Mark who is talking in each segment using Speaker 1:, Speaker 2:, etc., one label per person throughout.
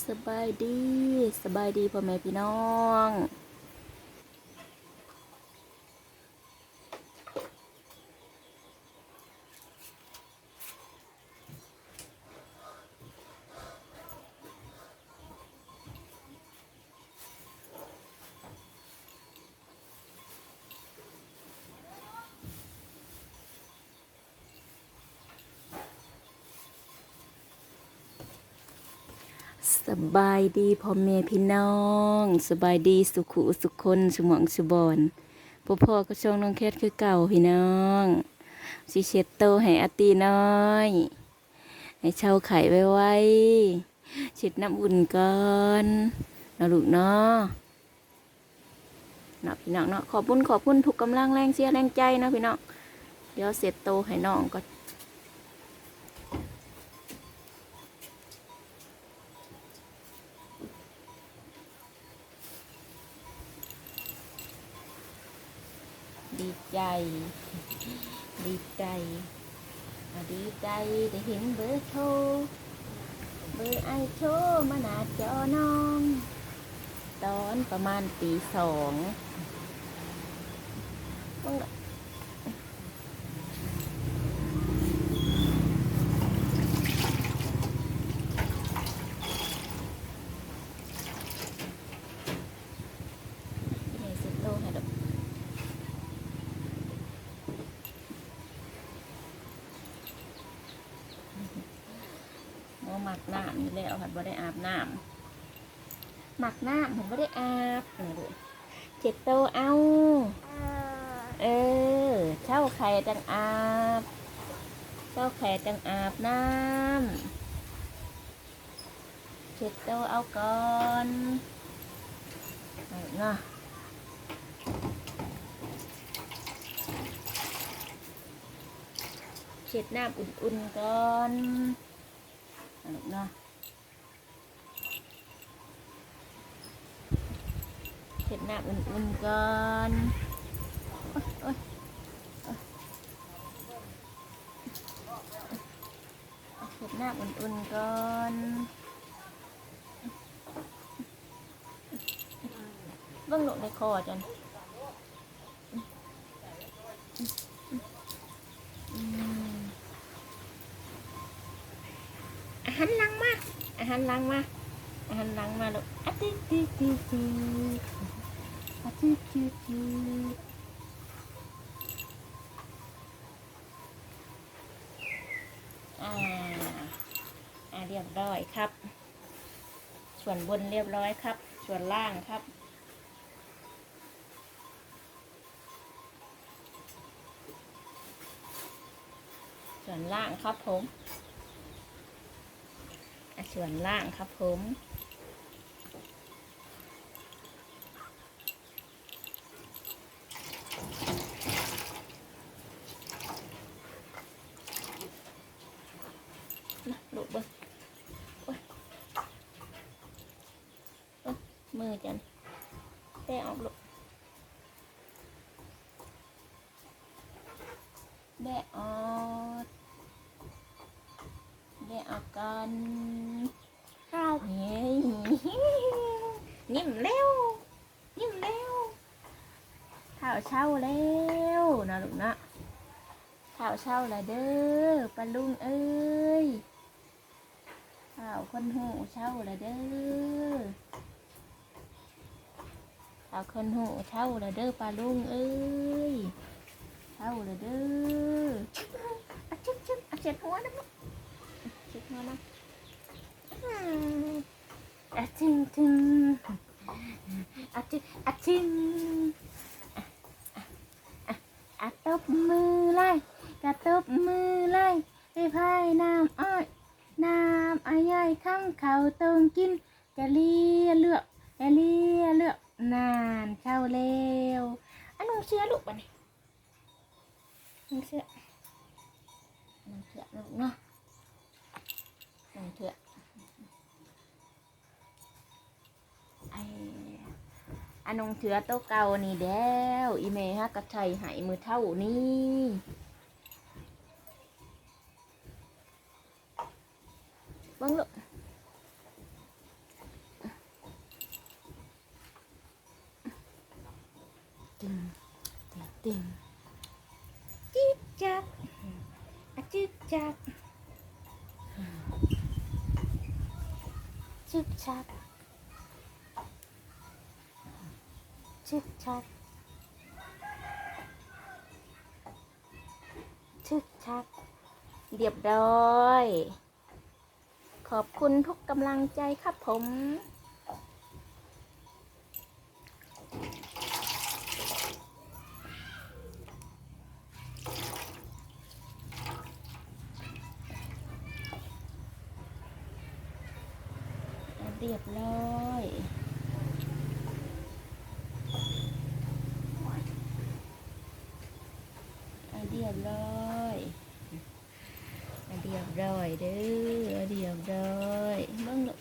Speaker 1: สบายดี สบายดีพ่อแม่พี่น้อง สบายดีพ่อแม่พี่น้อง สบายดีสุขุสุขคนสมองสุบอนพ่อพ่อก็ช่องน้องแคทคือเก่าพี่น้องสิเช็ดโตให้อาตีน้อย ให้เช่าไข่ไว้ไว้เช็ดน้ำอุ่นก่อนนาะลูกเนาะเนาะพี่น้องเนาะขอบคุณขอบคุณทุกกำลังแรงเชียแรงใจนะพี่น้องเดี๋ยวเสร็จโตให้น้องก็ ดีใจ ดีใจดีใจได้เห็นเบอร์โทรเบอร์ไอโทรมาหนาจอน้อง ตอนประมาณตีสองมึงก็ที่ไหนสิโตให้ดอก โมหมัก นี่แล้วค่ะบ่ได้อาบน้ำหมักน้ำผมไม่ได้อาบนี่ดูเจ็ดโตเอา เออเช่าไข่จังอาบเช่าไข่จังอาบน้ำเจ็ดโตเอาก่อนเอเนาะเช็ดน้ำอุ่นๆก่อน เอาลูกเนาะเห็ด น้ำอุ่นๆก่อนโอ๊ยโอ๊ยโอ๊ยเห็ดน้ำอุ่นๆก่อนเบิ่งลูกในคอจันอาหารลังมาอาหารลังมาอาหารลังมาลูกอะติ๊ติ๊ติติ อ่า อ่าเรียบร้อยครับ ส่วนบนเรียบร้อยครับ ส่วนล่างครับส่วนล่างครับผม ส่วนล่างครับผม นะลูกเบิ้งโอ๊ยโอ๊ย มือจันแต้ออกลูกแบะออกแบะออกกัน
Speaker 2: ครับ
Speaker 1: เฮ้ยนิ่มเร็วนิ่มเร็วข้าวเช่าแล้วนะลูกนะข้าวเช่าละเด้อปลาลุงเอ้ยข้าวคนหูเช่าละเด้อ ข้าวคนหูเช่าละเด้อปลาลุงเอ้ยเช่าละเด้ออะชิบชิบอะเช็ดหัวนะเช็ดหัวนะอะจิงจิงอะจิงอะจิงอะอะอะตบมือไล่กระตบมือไล่ไปพายน้ำอ้อยน้ำอ้อยข้างเขาตรงกินจะเลียเลือกจะเลียเลือก นานเข้าเร็วอันนุ่งเสื้อลูกบันนี้นุ่งเสื้อนุ่งเสื้อลูกเนาะนุ่งเสื้อไออันนงเถือโตะเก่านี่แด้วอีเมฮะกระชัยหายมือเท่านี้ จักจิ๊กจักจิ๊กจักจิ๊กจัก เรียบร้อย ขอบคุณทุกกำลังใจครับผม เรียบร้อยอะเรียบร้อยอะเรียบร้อยเด้ออะเรียบร้อยเบิ่งลูก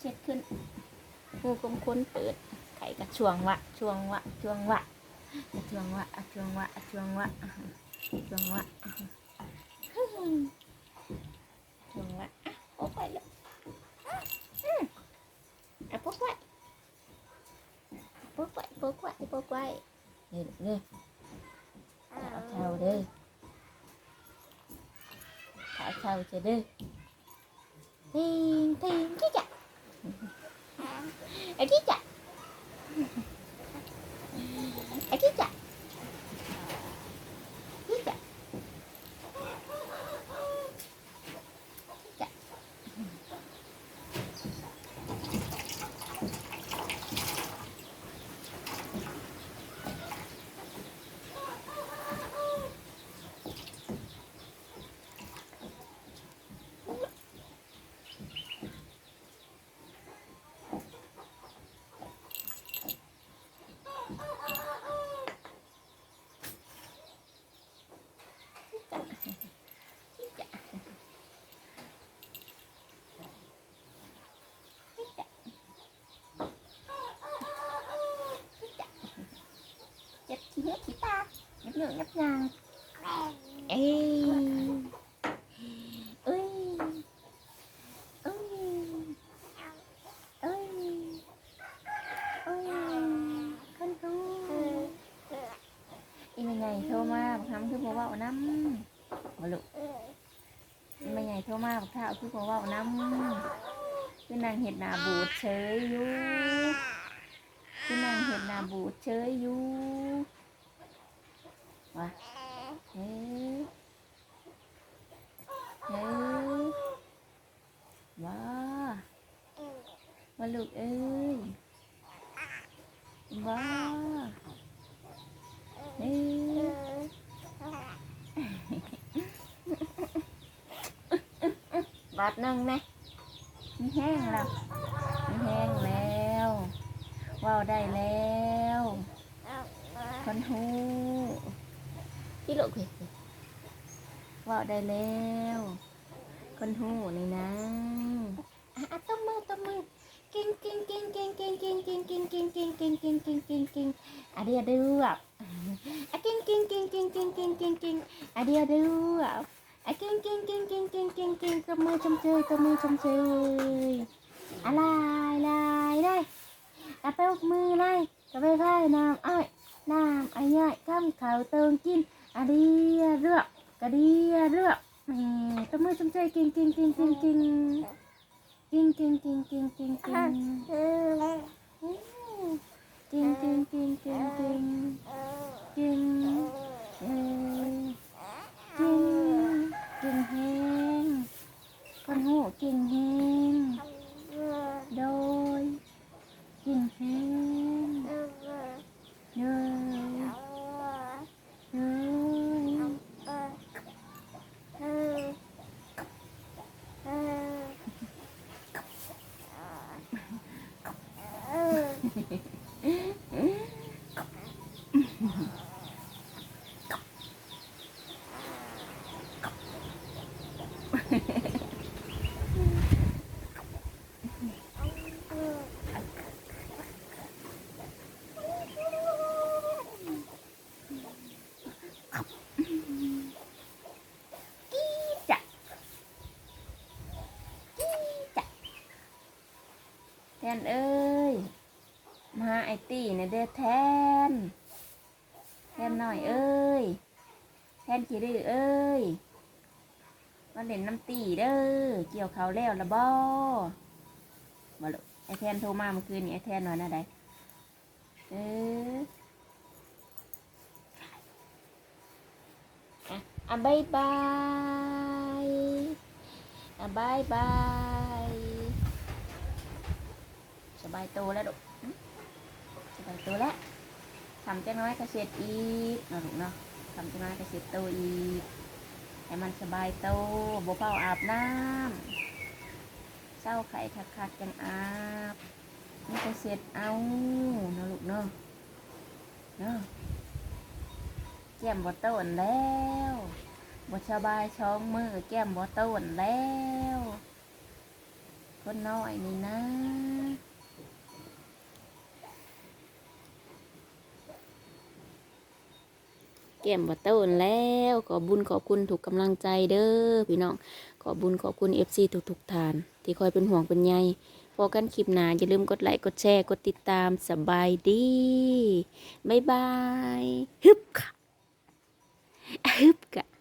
Speaker 1: เช็ดขึ้นหูคมค้นเปิดไข่กระช่วงวะช่วงวะช่วงวะ chuồng ngoạ chuồng ngoạ chuồng ngoạ chuồng ngoạ chuồng ngoạ ốp quậy lắm à bố quậy bố quậy bố quậy bố quậy nghe nghe thảo thầu đi. Thảo thầu chơi đi. Thiên thiên chứ chạ à chứ chạ 哎，这个 ta Nhấp nhượng nhấp nhàng Ê Ui Ui Ui Ui Con thu อีแม่ใหญ่โทรมาบอกทำคือบ่เว้าน้ำบ่ลูกอีแม่ใหญ่โทรมาบอกท้าคือบ่เว้าน้ำคือนางเห็ดนาบูดเฉยอยู่คือนางเห็ดนาบูดเฉยอยู่ ว่าเฮ้ยเฮ้ยว่าว่าลูกเอ้ยว่าเฮ้ยบาทหนึ่งไหมมีแห้งแล้วมีแห้งแล้วว่าวได้แล้วคนหู อีโลกเว้ยว่าได้แล้ว คนหูนี่นะอะต้มมือต้มมือกินกินกินกินกินกินกินกินกินกินกินกินกินกินกินอะเดียดูอะอะกินกินกินกินกินกินกินกินอะเดียดูอะอะกินกินกินกินกินกินกินต้มมือชมเชยต้มมือชมเชยอะไรลายได้กระเป๋ามือไล่กระเป๋าไล่น้ำอ้อยน้ำอ้อยอยข้ามเขาเติมกิน อะเดีเรือกกระดีเรือกแหมตะมือจมใจกิงกิงกิงกิงกิงกิงกิงกิงกิงกิงกิงกิงกิงกิงกิงกิงกิงเอกิงกิงแห้งคนหูกิงแห้ง นเอ้ย มาไอตี้เนี่ยเด้อแทน แทนหน่อยเอ้ย แทนขี้ดื้อเอ้ยมาเล่นน้ำตีเด้อ เกี่ยวเขาแล้วละบ่บ่ลูกไอแทนโทรมาเมื่อคืนนี่ไอแทนว่าน่ะใดเอออะอะบายบายอะบายบายส บายโตแล้วลูกสบายโตแล้วทำจังน้อยก็เสร็จอีกนาะลูกเนาะทำจังน้อยก็เสร็จโตอีกให้มันสบายโตบ่เฝ้าอาบน้ำเศร้าไข่คักๆจังอาบนี่ก็เสร็จเอานาะลูกเนาะเนาะแก้มบ่ต้นแล้วบ่สบายช่องมือแก้มบ่ต้นแล้ว คนน้อยนี่นะ ก้มบ่เต้นแล้วขอบุญขอบคุณถูกกำลังใจเด้อพี่น้องขอบุญขอบคุณเอฟซีทุกทุกทาน ที่คอยเป็นห่วงเป็นใยพอกันคลิปหนาอย่าลืมกดไลค์กดแชร์กดติดตามสบายดีบ๊ายบายฮึบค่ะฮึบค่ะ